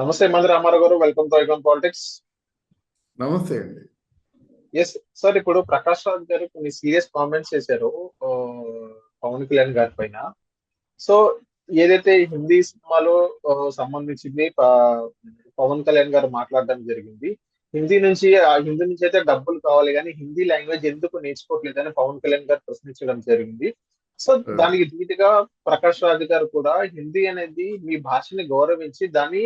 నమస్తే మంది రామారావు గారు వెల్కమ్ టు ఐకాన్ పాలిటిక్స్. నమస్తే అండి. ఎస్ సార్ ఇప్పుడు ప్రకాష్ రాజ్ గారు కొన్ని సీరియస్ కామెంట్స్ చేశారు పవన్ కళ్యాణ్ గారి పైన. సో ఏదైతే హిందీ సినిమాలో సంబంధించింది పవన్ కళ్యాణ్ గారు మాట్లాడడం జరిగింది హిందీ నుంచి హిందీ నుంచి అయితే డబ్బులు కావాలి కానీ హిందీ లాంగ్వేజ్ ఎందుకు నేర్చుకోవట్లేదని పవన్ కళ్యాణ్ గారు ప్రశ్నించడం జరిగింది. సో దానికి ధీటుగా ప్రకాష్ రాజ్ గారు కూడా హిందీ అనేది మీ భాషని గౌరవించి దాన్ని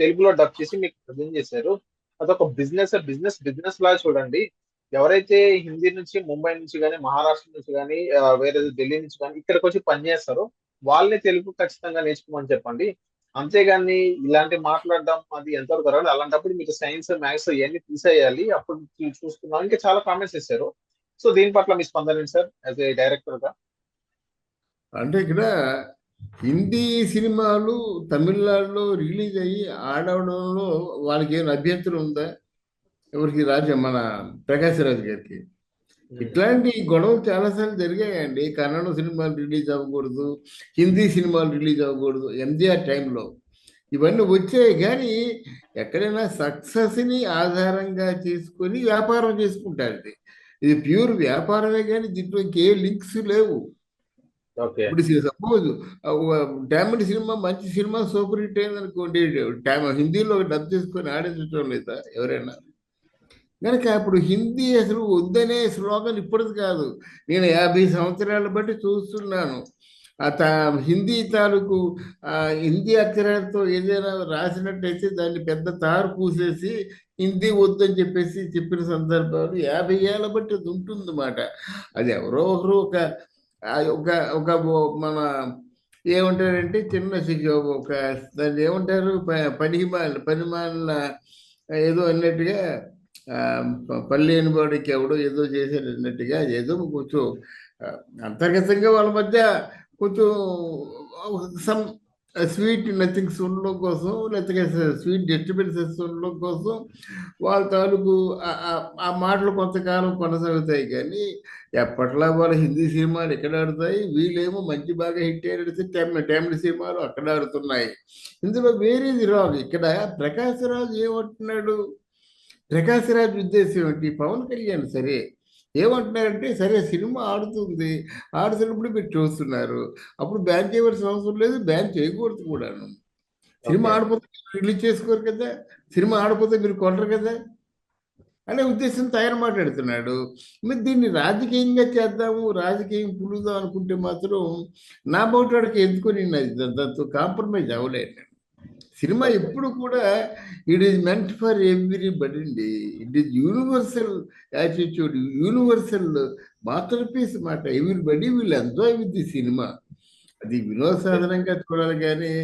తెలుగులో డబ్ చేసి మీకు ప్రజెంట్ చేశారు. అదొక బిజినెస్ బిజినెస్ బిజినెస్ లా చూడండి. ఎవరైతే హిందీ నుంచి ముంబై నుంచి కానీ మహారాష్ట్ర నుంచి కానీ వేరే ఢిల్లీ నుంచి కానీ ఇక్కడికి వచ్చి పనిచేస్తారో వాళ్ళని తెలుగు ఖచ్చితంగా నేర్చుకోమని చెప్పండి. అంతేగాని ఇలాంటి మాట్లాడడం అది ఎంతవరకు కరెక్ట్ అలాంటప్పుడు మీకు సైన్స్ మ్యాథ్స్ ఇవన్నీ తీసేయాలి. అప్పుడు చూసుకున్నాం ఇంకా చాలా కామెంట్స్ చేశారు. సో దీని పట్ల మీ స్పందన సార్? యాజ్ ఏ డైరెక్టర్గా? అంటే ఇక్కడ హిందీ సినిమాలు తమిళనాడులో రిలీజ్ అయ్యి ఆడవడంలో వాళ్ళకి ఏమైనా అభ్యంతరం ఉందా? ఎవరికి రాజ మన ప్రకాశ్ రాజ్ గారికి. ఇట్లాంటి గొడవలు చాలాసార్లు జరిగాయండి. కన్నడ సినిమాలు రిలీజ్ అవ్వకూడదు హిందీ సినిమాలు రిలీజ్ అవ్వకూడదు ఎంజిఆర్ టైంలో. ఇవన్నీ వచ్చాయి కానీ ఎక్కడైనా సక్సెస్ని ఆధారంగా చేసుకొని వ్యాపారం చేసుకుంటారు ఇది ప్యూర్ వ్యాపారమే కానీ దీంట్లో ఇంకే లింక్స్ లేవు. ఇప్పుడు సపోజ్ డామిడ్ సినిమా మంచి సినిమా సూపర్ హిట్ అయింది అనుకోండి హిందీలో హిందీలో డబ్ చేసుకొని ఆడించడం లేదా ఎవరైనా? కనుక అప్పుడు హిందీ అసలు వద్దనే శ్లోకం ఇప్పటిది కాదు. నేను యాభై సంవత్సరాల బట్టి చూస్తున్నాను. ఆ తా హిందీ తాలూకు ఆ హిందీ అక్షరాలతో ఏదైనా రాసినట్టయితే దాన్ని పెద్ద తారు పూసేసి హిందీ వద్దని చెప్పేసి చెప్పిన సందర్భాలు యాభై ఏళ్ళ బట్టి అది ఉంటుందన్నమాట. అది ఎవరో ఒకరు ఒక ఒక ఒక మన ఏముంటారంటే చిన్న శిశు ఒక దాన్ని ఏమంటారు? ప- పనిమాల ఏదో అన్నట్టుగా పల్లి అనుభవానికి ఎవడో ఏదో చేశాడు అన్నట్టుగా ఏదో కొంచెం అంతర్గతంగా వాళ్ళ మధ్య కొంచెం సమ్ స్వీట్ నథింగ్ ఉండడం కోసం లేకపోతే స్వీట్ డిస్టర్బెన్సెస్ ఉండడం కోసం వాళ్ళ తాలూకు ఆ- మాటలు కొంతకాలం కొనసాగుతాయి కానీ ఎప్పట్లా వాళ్ళ హిందీ సినిమాలు ఎక్కడ ఆడుతాయి వీళ్ళేమో మంచి బాగా హిట్ అయినట్టు తమిళ తమిళ సినిమాలు అక్కడ ఆడుతున్నాయి. ఇందులో వేరేది రాదు. ఇక్కడ ప్రకాశ్ రాజు ఏమంటున్నాడు? ప్రకాశ్ రాజు ఉద్దేశం ఏంటి పవన్ కళ్యాణ్ సరే ఏమంటున్నారంటే సరే సినిమా ఆడుతుంది. ఆడుతున్నప్పుడు మీరు చూస్తున్నారు. అప్పుడు బ్యాన్ చేయవలసిన అవసరం లేదు. బ్యాన్ చేయకూడదు కూడాను. సినిమా. ఆడిపోతే రిలీజ్ చేసుకోరు కదా. సినిమా ఆడిపోతే మీరు కొనరు కదా. అనే ఉద్దేశంతో ఆయన మాట్లాడుతున్నాడు. మరి దీన్ని రాజకీయంగా చేద్దాము రాజకీయం పులుదాం అనుకుంటే మాత్రం నా బోటాడికి ఎందుకు నేను దాంతో కాంప్రమైజ్ అవ్వలేను నేను. సినిమా ఎప్పుడు కూడా it is meant for everybody అండి. It is universal attitude universal masterpiece మాట. Everybody will enjoy with the cinema. అది వినోద సాధనంగా చూడాలి కానీ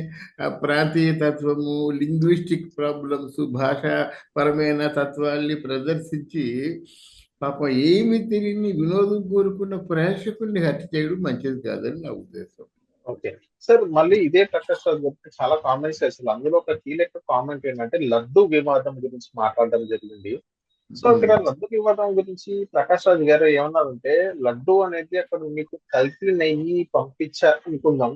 ప్రాంతీయ తత్వము లింగ్విస్టిక్ ప్రాబ్లమ్స్ భాషాపరమైన తత్వాల్ని ప్రదర్శించి పాపం ఏమి తెలియని వినోదం కోరుకున్న ప్రేక్షకుల్ని హత్య చేయడం మంచిది కాదని నా ఉద్దేశం. ఓకే. సార్ మళ్ళీ ఇదే ప్రకాష్ రాజ్ గురించి చాలా కామెంట్స్ చేస్తారు అందులో ఒక కీలక కామెంట్ ఏంటంటే లడ్డు వివాదం గురించి మాట్లాడడం జరిగింది. సో ఇక్కడ లడ్డు వివాదం గురించి ప్రకాష్ రాజ్ గారు ఏమన్నారంటే లడ్డు అనేది అక్కడ మీకు కల్తీ నెయ్యి పంపించా అనుకుందాం.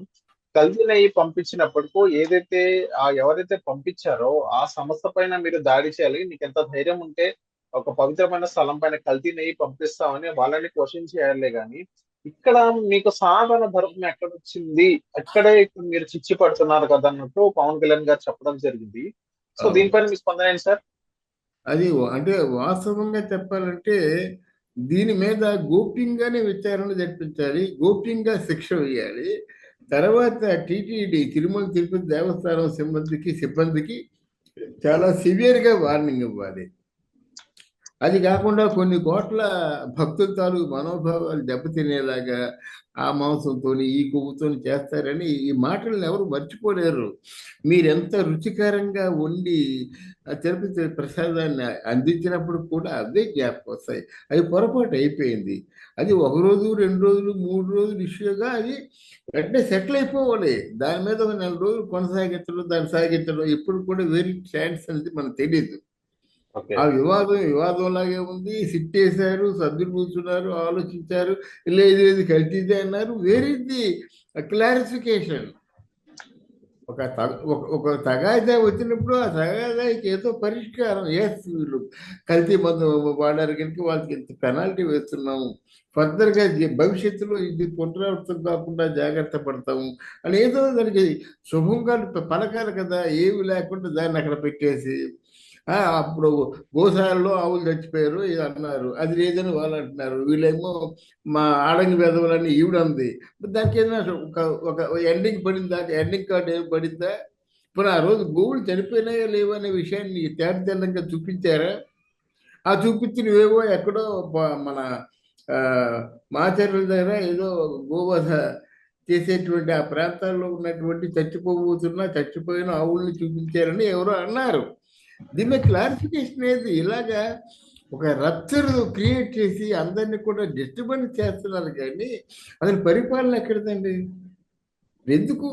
కల్తీ నెయ్యి పంపించినప్పటికూ ఏదైతే ఆ ఎవరైతే పంపించారో ఆ సంస్థ పైన మీరు దాడి చేయాలి. నీకు ఎంత ధైర్యం ఉంటే ఒక పవిత్రమైన స్థలం పైన కల్తీ నెయ్యి పంపిస్తామని వాళ్ళని క్వశ్చన్ చేయాలే గాని ఇక్కడ మీకు సాధారణ ధర్మం ఎక్కడ వచ్చింది ఎక్కడే ఇప్పుడు మీరు చిచ్చి పడుతున్నారు కదా అన్నట్టు పవన్ కళ్యాణ్ గారు చెప్పడం జరిగింది. సో. దీనిపైన మీ స్పందన ఏంటి సార్? అది అంటే వాస్తవంగా చెప్పాలంటే దీని మీద గోప్యంగానే విచారణ జరిపించాలి గోప్యంగా శిక్ష వేయాలి. తర్వాత టీటీడీ తిరుమల తిరుపతి దేవస్థానం సిబ్బందికి సిబ్బందికి చాలా సివియర్గా వార్నింగ్ ఇవ్వాలి. అది కాకుండా కొన్ని కోట్ల భక్తుల తాలూకు మనోభావాలు దెబ్బతినేలాగా ఆ మాంసంతో ఈ కొవ్వుతో చేస్తారని ఈ మాటలను ఎవరు మర్చిపోలేరు. మీరెంత రుచికరంగా వండి తిరుపతి ప్రసాదాన్ని అందించినప్పుడు కూడా అవే జ్ఞాపకం వస్తాయి. అది పొరపాటు అయిపోయింది. అది ఒక రోజు రెండు రోజులు మూడు రోజులు ఇష్యూగా అది వెంటనే సెటిల్ అయిపోవాలి. దాని మీద ఒక నెల రోజులు కొనసాగించడం దాన్ని సాగించడం ఎప్పుడు కూడా వెరీ ఛాన్స్ అనేది మనకు తెలియదు ఆ వివాదం వివాదం లాగే ఉంది. సిట్టేశారు వేశారు కూర్చున్నారు ఆలోచించారు. లేదు లేదు కల్తీదే అన్నారు. Where is the clarification. ఒక ఒక- తగాదా వచ్చినప్పుడు ఆ తగాదాకి ఏదో పరిష్కారం. ఎస్ వీళ్ళు కల్తీ మందు వాడారు కనుక వాళ్ళకి ఇంత పెనాల్టీ వేస్తున్నాము. ఫర్దర్గా భవిష్యత్తులో ఇది పునరావృతం కాకుండా జాగ్రత్త పడతాము. అని ఏదో దానికి శుభంగా పలకాలి కదా. ఏమి లేకుండా దాన్ని అక్కడ పెట్టేసి అప్పుడు గోశాలలో ఆవులు చచ్చిపోయారు ఇది అన్నారు. అది లేదని వాళ్ళు అంటున్నారు. వీళ్ళేమో మా ఆడంగి వెధవలని ఈవిడంది. దానికి ఏదైనా ఒక ఒక ఎండింగ్ పడిందా ఎండింగ్ కార్డు ఏమి పడిందా? ఇప్పుడు ఆ రోజు గోవులు చనిపోయినాయో లేవనే అనే విషయాన్ని తేటతెల్లంగా చూపించారా? ఆ చూపించినవేవో ఎక్కడో మన ఆ, మాచర్ల దగ్గర ఏదో గోవధ చేసేటువంటి ఆ ప్రాంతాల్లో ఉన్నటువంటి చచ్చిపోబోతున్నా చచ్చిపోయిన ఆవుల్ని చూపించారని ఎవరో అన్నారు. దీని క్లారిఫికేషన్ ఏది? ఇలాగా ఒక రప్చర్ క్రియేట్ చేసి అందరినీ కూడా డిస్టర్బెన్స్ చేస్తున్నారు కానీ అతని పరిపాలన ఎక్కడదండి? ఎందుకు?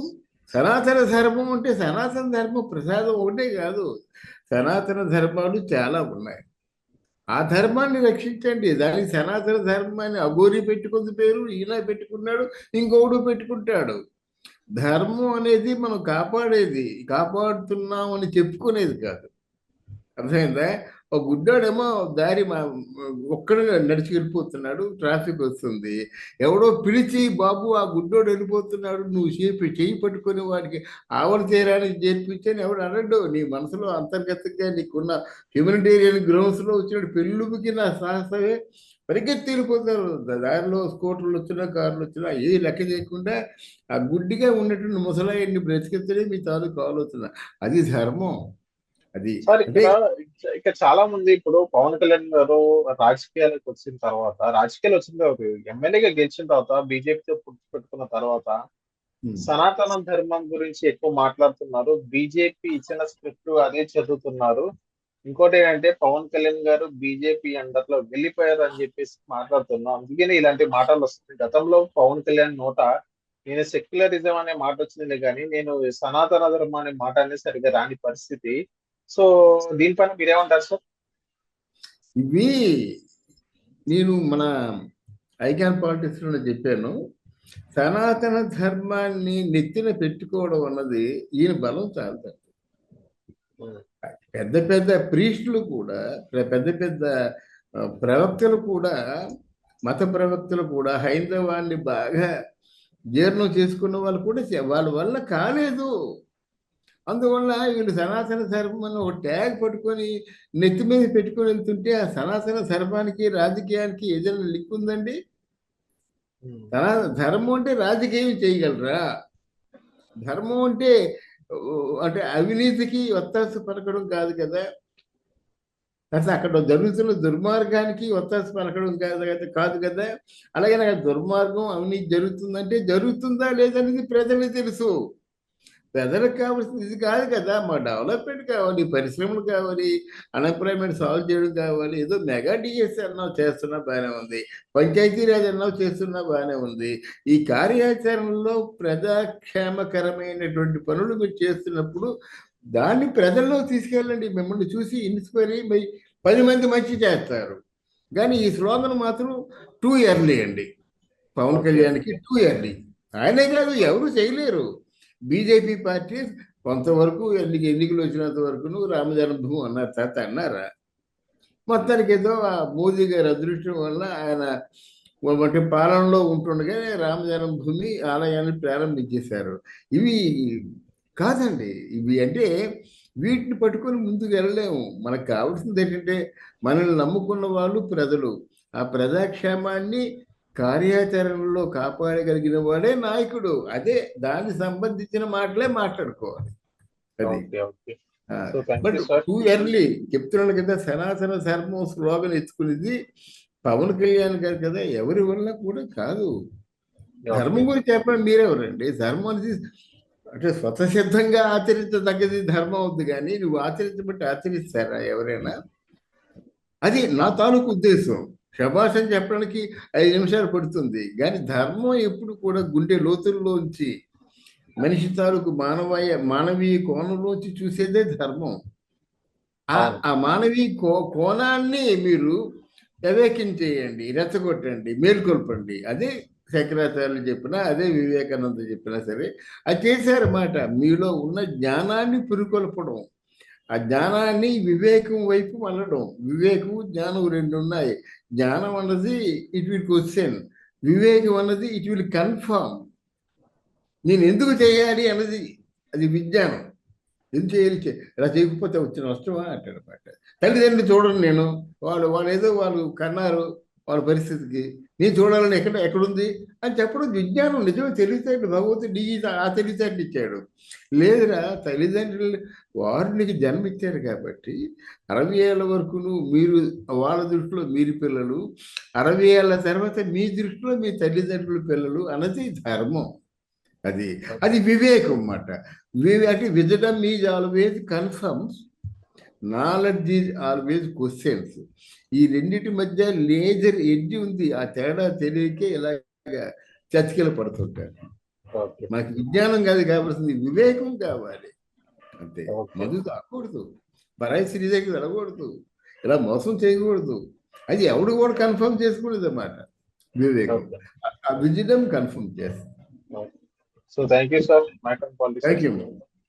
సనాతన ధర్మం అంటే సనాతన ధర్మం ప్రసాదం ఒకటే కాదు. సనాతన ధర్మాలు చాలా ఉన్నాయి. ఆ ధర్మాన్ని రక్షించండి. దానికి సనాతన ధర్మాన్ని అఘోరి పెట్టుకుంది పేరు ఈయన పెట్టుకున్నాడు ఇంకొకడు పెట్టుకుంటాడు. ధర్మం అనేది మనం కాపాడేది కాపాడుతున్నాం అని చెప్పుకునేది కాదు. అర్థమైందా? ఒక గుడ్డాడేమో దారి మా ఒక్కడే నడిచి వెళ్ళిపోతున్నాడు ట్రాఫిక్ వస్తుంది. ఎవడో పిలిచి బాబు ఆ గుడ్డోడు వెళ్ళిపోతున్నాడు నువ్వు చేపి చేయి పట్టుకొని వాడికి ఆవల చేయడానికి చేర్పించని ఎవడు అనడు. నీ మనసులో అంతర్గతంగా నీకున్న హ్యూమనిటేరియన్ గ్రౌండ్స్లో వచ్చిన పెళ్ళుకి నా సాహసమే. పరిగెత్తి వెళ్ళిపోతారు. దారిలో స్కూటర్లు వచ్చినా కార్లు వచ్చినా ఏ లెక్క చేయకుండా ఆ గుడ్డిగా ఉన్నటువంటి ముసలాయిని బ్రతికెత్తడే మీ తాలూకు ఆలోచన. అది ధర్మం. అది ఇక్కడ ఇక్కడ చాలా మంది ఇప్పుడు పవన్ కళ్యాణ్ గారు రాజకీయాలకు వచ్చిన తర్వాత రాజకీయాలు వచ్చిన తర్వాత ఎమ్మెల్యేగా గెలిచిన తర్వాత బీజేపీతో పుట్టి పెట్టుకున్న తర్వాత సనాతన ధర్మం గురించి ఎక్కువ మాట్లాడుతున్నారు. బీజేపీ ఇచ్చిన స్క్రిప్ట్ అదే చదువుతున్నారు. ఇంకోటి ఏంటంటే పవన్ కళ్యాణ్ గారు బీజేపీ అండర్లో వెళ్ళిపోయారు అని చెప్పేసి మాట్లాడుతున్నాం. అందుకని ఇలాంటి మాటలు వస్తున్నాయి. గతంలో పవన్ కళ్యాణ్ నోట నేను సెక్యులరిజం అనే మాట వచ్చింది కానీ నేను సనాతన ధర్మం అనే మాట అనేది సరిగ్గా రాని పరిస్థితి. సో దీనిపైన మీరేమంటారు సార్ ఇవి నేను మన ఐకాన్ పాలిటిక్స్ చెప్పాను. సనాతన ధర్మాన్ని నెత్తిన పెట్టుకోవడం అన్నది ఈయన బలం చాలుతుంది పెద్ద పెద్ద ప్రీస్టులు కూడా పెద్ద పెద్ద ప్రవక్తలు కూడా మత ప్రవక్తలు కూడా హైందవాన్ని బాగా జీర్ణం చేసుకున్న వాళ్ళు కూడా వాళ్ళ వల్ల కాలేదు. అందువల్ల వీళ్ళు సనాతన అని ఒక ట్యాగ్ పట్టుకొని నెత్తి మీద పెట్టుకొని వెళ్తుంటే ఆ సనాతన ధర్మానికి రాజకీయానికి ఏదైనా లింక్ ఉందండి? ధర్మం అంటే రాజకీయం చేయగలరా? ధర్మం అంటే అంటే అవినీతికి ఒత్తాసు పలకడం కాదు కదా? అసలు అక్కడ జరుగుతున్న దుర్మార్గానికి ఒత్తాసు పలకడం కాదు కదా? కాదు కదా? అలాగే నాకు దుర్మార్గం అవినీతి జరుగుతుందంటే జరుగుతుందా లేదనేది ప్రజలకు తెలుసు. ప్రజలకు కావాల్సింది ఇది కాదు కదా మా డెవలప్మెంట్ కావాలి పరిశ్రమలు కావాలి అన్ఎంప్లాయ్మెంట్ సాల్వ్ చేయడం కావాలి ఏదో మెగా డిఎస్ అన్నావు చేస్తున్నా బాగానే ఉంది పంచాయతీరాజ్ అన్నావు చేస్తున్నా బాగానే ఉంది. ఈ కార్యాచరణలో ప్రజాక్షేమకరమైనటువంటి పనులు మీరు చేస్తున్నప్పుడు దాన్ని ప్రజల్లో తీసుకెళ్ళండి మిమ్మల్ని చూసి ఇన్స్పైర్ అయ్యి పది మంది మంచి చేస్తారు. కానీ ఈ స్లోగన్ మాత్రం టూ ఇయర్లీ అండి. పవన్ కళ్యాణ్కి టూ ఇయర్లీ ఆయనే కాదు ఎవరు చేయలేరు. బీజేపీ పార్టీ కొంతవరకు ఎన్నిక ఎన్నికలు వచ్చినంత వరకు రామజన్మభూమి అన్నారు. తాత అన్నారా? మొత్తానికి ఏదో ఆ మోదీ గారి అదృష్టం వల్ల ఆయన వంటి పాలనలో ఉంటుండగా రామజన్మభూమి ఆలయాన్ని ప్రారంభించేశారు. ఇవి కాదండి. ఇవి అంటే వీటిని పట్టుకొని ముందుకు వెళ్ళలేము. మనకు కావాల్సింది ఏంటంటే మనల్ని నమ్ముకున్న వాళ్ళు ప్రజలు. ఆ ప్రజాక్షేమాన్ని కార్యాచరణలో కాపాడగలిగిన వాడే నాయకుడు. అదే దానికి సంబంధించిన మాటలే మాట్లాడుకోవాలి. బట్ టూ ఎర్లీ చెప్తున్నాను కదా సనాతన ధర్మం స్లోగన్ ఎత్తుకునేది పవన్ కళ్యాణ్ గారు కదా ఎవరి వల్ల కూడా కాదు. ధర్మం గురించి చెప్పండి మీరెవరండి? ధర్మం అనేది అంటే స్వతసిద్ధంగా ఆచరించదగ్గది ధర్మం అవుద్ది కానీ నువ్వు ఆచరించబట్టి ఆచరిస్తారా ఎవరైనా? అది నా తాలూకు ఉద్దేశం. శభాషం చెప్పడానికి ఐదు నిమిషాలు పడుతుంది. కానీ ధర్మం ఎప్పుడు కూడా గుండె లోతుల్లోంచి మనిషి తాలూకు మానవీయ మానవీయ కోణంలోంచి చూసేదే ధర్మం. ఆ ఆ మానవీయ కో కోణాన్ని మీరు అవేకిన్ చేయండి రెచ్చగొట్టండి మేల్కొల్పండి. అదే శంకరాచార్యులు చెప్పినా అదే వివేకానంద చెప్పినా సరే అది చేశారన్నమాట. మీలో ఉన్న జ్ఞానాన్ని పురుకొల్పడం. ఆ జ్ఞానాన్ని వివేకం వైపు మళ్ళడం. వివేకం జ్ఞానం రెండు ఉన్నాయి. జ్ఞానం అన్నది ఇట్ విల్ క్వశ్చన్. వివేకం అన్నది ఇట్ విల్ కన్ఫర్మ్ నేను ఎందుకు చేయాలి అన్నది అది విజ్ఞానం. ఎందుకు చేయాలి ఇలా చేయకపోతే వచ్చిన నష్టమా? అంటాడు అనమాట తల్లిదండ్రులు చూడండి నేను. వాళ్ళు వాళ్ళు ఏదో వాళ్ళు కన్నారు. వాళ్ళ పరిస్థితికి. నేను చూడాలని ఎక్కడ ఎక్కడుంది అని చెప్పడం విజ్ఞానం నిజమే తెలివితేటలు భగవంతుడు నీ ఆ తెలివితేటలు ఇచ్చాడు. లేదురా తల్లిదండ్రులు వారు నీకు జన్మిచ్చారు కాబట్టి అరవై ఏళ్ళ వరకును మీరు వాళ్ళ దృష్టిలో మీరు పిల్లలు అరవై ఏళ్ళ తర్వాత మీ దృష్టిలో మీ తల్లిదండ్రుల పిల్లలు అన్నది ధర్మం. అది అది వివేకం అన్నమాట. వివే అంటే wisdom is always confirms knowledge is always questions. ఈ రెండింటి మధ్య లేజర్ ఎడ్జ్ ఉంది. ఆ తేడా తెలియకే ఇలాగ చతికిల పడుతుంటారు. మనకి విజ్ఞానం కాదు కావాల్సింది వివేకం కావాలి. అంతే. మధు తాగకూడదు పరాయి స్త్రీ దగ్గర వెళ్ళకూడదు. ఇలా మోసం చేయకూడదు. అది ఎవడు కూడా కన్ఫర్మ్ చేసుకోలేదు అన్నమాట వివేకం ఆ విజయం కన్ఫర్మ్ చేస్తుంది so thank you sir thank you